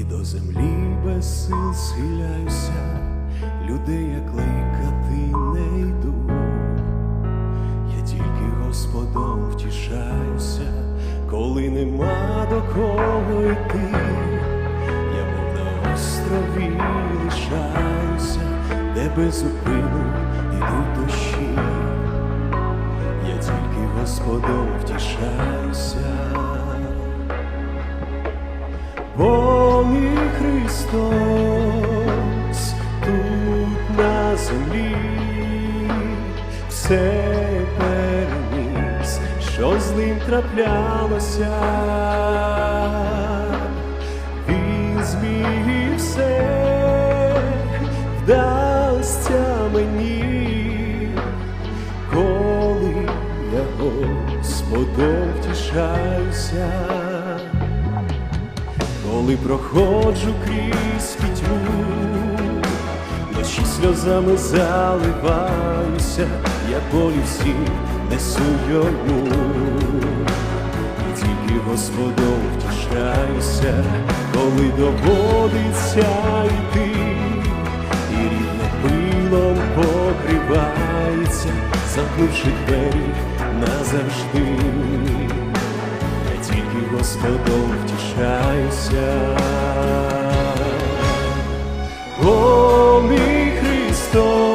і до землі без сил схиляюся, людей я кликати не йду. Я тільки Господом втішаюся, коли нема до кого йти. Я мов на острові лишаюся, де без зупину ідуть дощі. Я тільки Господом втішаюся, бо Христос тут на землі все переніс, що з ним траплялося. Він зміг все вдасться мені, коли я Господом втішаюся, коли проходжу крізь пітьму, ночі сльозами заливаюся, я болі всі несу йому, і тільки Господом втішаюся, коли доводиться йти, і рідне пилом покривається, замкнувши двері назавжди. Господом втішаюся. О, мій Христос,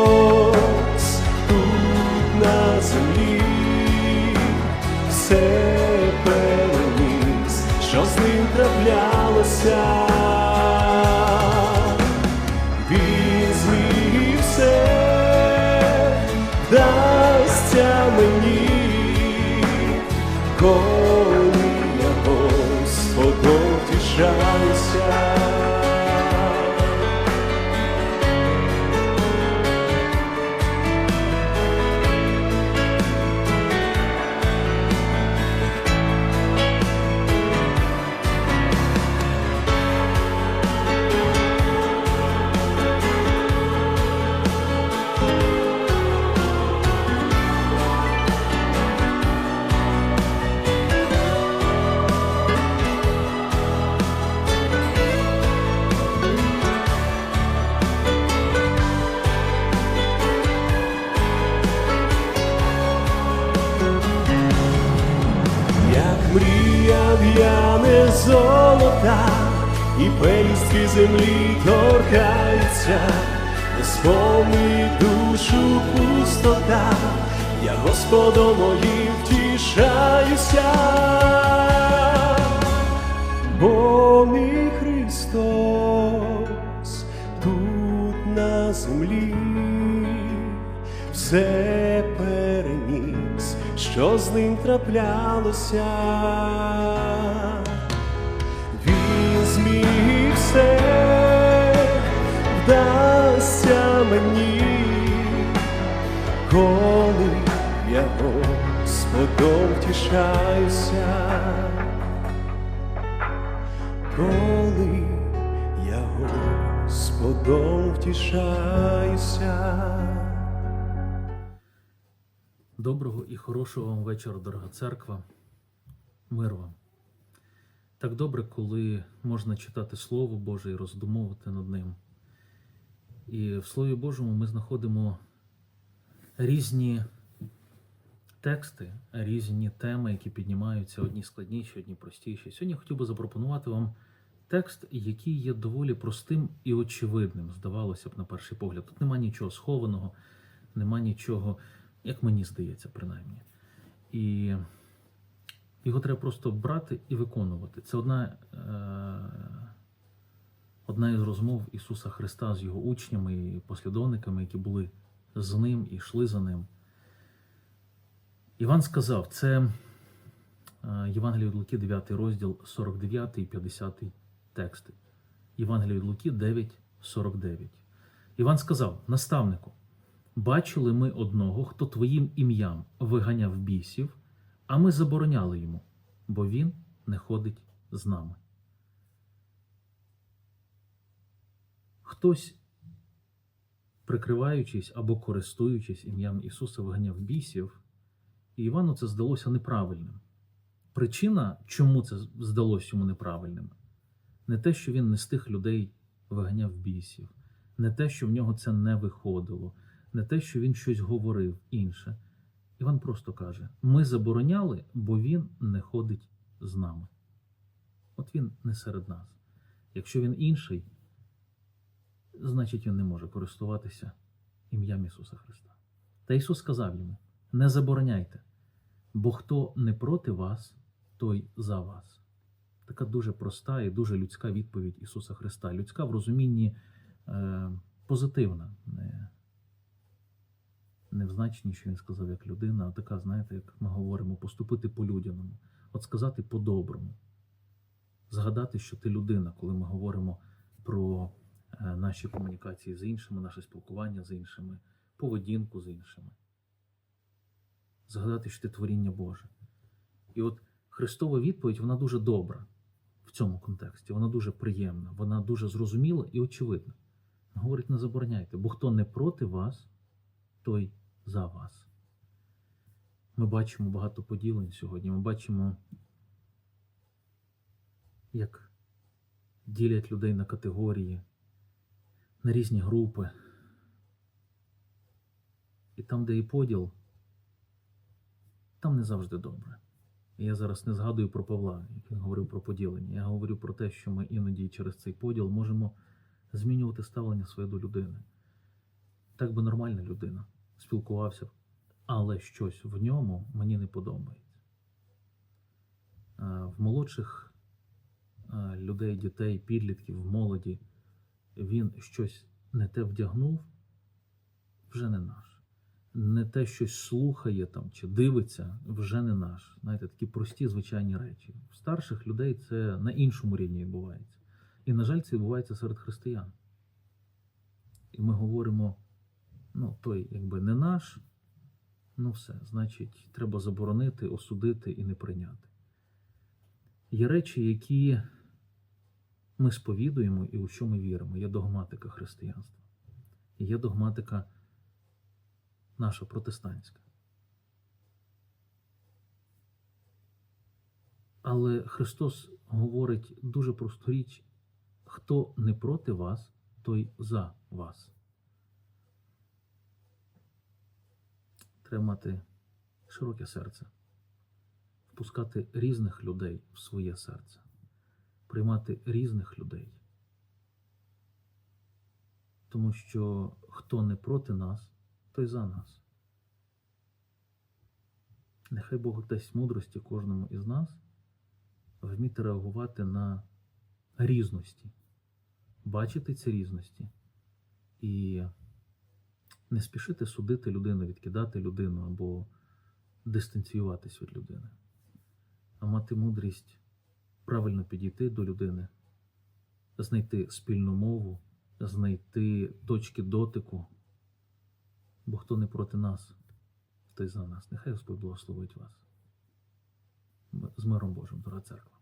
втішаюся. Золота, і пелюстки землі торкаються, не сповни душу пустота, я Господом моїм втішаюся, бо мій Христос тут на землі все переніс, що з ним траплялося. Зміг все вдасться мені, коли я Господом втішаюся, коли я Господом втішаюся. Доброго і хорошого вам вечора, дорога церква. Мир вам. Так добре, коли можна читати Слово Боже і роздумовувати над ним. І в Слові Божому ми знаходимо різні тексти, різні теми, які піднімаються одні складніші, одні простіші. Сьогодні я хотів би запропонувати вам текст, який є доволі простим і очевидним, здавалося б, на перший погляд. Тут нема нічого схованого, нема нічого, як мені здається, принаймні. І його треба просто брати і виконувати. Це одна, е, одна із розмов Ісуса Христа з його учнями і послідовниками, які були з ним і йшли за ним. Іван сказав, це е, Євангеліє від Луки, 9 розділ, 49 і 50 тексти. Євангеліє від Луки 9, 49. Іван сказав: наставнику, бачили ми одного, хто твоїм ім'ям виганяв бісів, а ми забороняли йому, бо він не ходить з нами. Хтось, прикриваючись або користуючись ім'ям Ісуса, виганяв бісів, і Івану це здалося неправильним. причина, чому це здалося йому неправильним, не те, що він не з тих людей виганяв бісів, не те, що в нього це не виходило, не те, що він щось говорив інше. Іван просто каже: ми забороняли, бо він не ходить з нами. От він не серед нас. Якщо він інший, значить він не може користуватися ім'ям Ісуса Христа. Та Ісус сказав йому: не забороняйте, бо хто не проти вас, той за вас. Така дуже проста і дуже людська відповідь Ісуса Христа. Людська в розумінні е, позитивна, не, не що Він сказав як людина, а така, знаєте, як ми говоримо, поступити по-людяному, от сказати по-доброму. Згадати, що ти людина, коли ми говоримо про е, наші комунікації з іншими, наше спілкування з іншими, поведінку з іншими. Згадати, що ти творіння Боже. І от Христова відповідь, вона дуже добра в цьому контексті, вона дуже приємна, вона дуже зрозуміла і очевидна. Говорить, не забороняйте, бо хто не проти вас, той за вас. Ми бачимо багато поділень сьогодні. Ми бачимо, як ділять людей на категорії, на різні групи. І там, де є поділ, там не завжди добре. Я зараз не згадую про Павла, як він говорив про поділення. Я говорю про те, що ми іноді через цей поділ можемо змінювати ставлення своє до людини. Так би нормальна людина спілкувався, але щось в ньому мені не подобається. Е, В молодших е, людей, дітей, підлітків, в молоді він щось не те вдягнув, вже не наш. Не те щось слухає там чи дивиться, вже не наш. Знаєте, такі прості звичайні речі. В старших людей це на іншому рівні відбувається. І, на жаль, це відбувається серед християн. І ми говоримо: ну, той якби не наш, ну все, значить, треба заборонити, осудити і не прийняти. Є речі, які ми сповідуємо і у що ми віримо. Є догматика християнства, є догматика наша протестантська. Але Христос говорить дуже просту річ: хто не проти вас, той за вас. Треба широке серце, впускати різних людей в своє серце, приймати різних людей. Тому що хто не проти нас, той за нас. Нехай Бог дасть мудрості кожному із нас вміти реагувати на різності, бачити ці різності і не спішити судити людину, відкидати людину або дистанціюватись від людини, а мати мудрість правильно підійти до людини, знайти спільну мову, знайти точки дотику. Бо хто не проти нас, той за нас. Нехай Господь благословить вас. З миром Божим, дорога церква.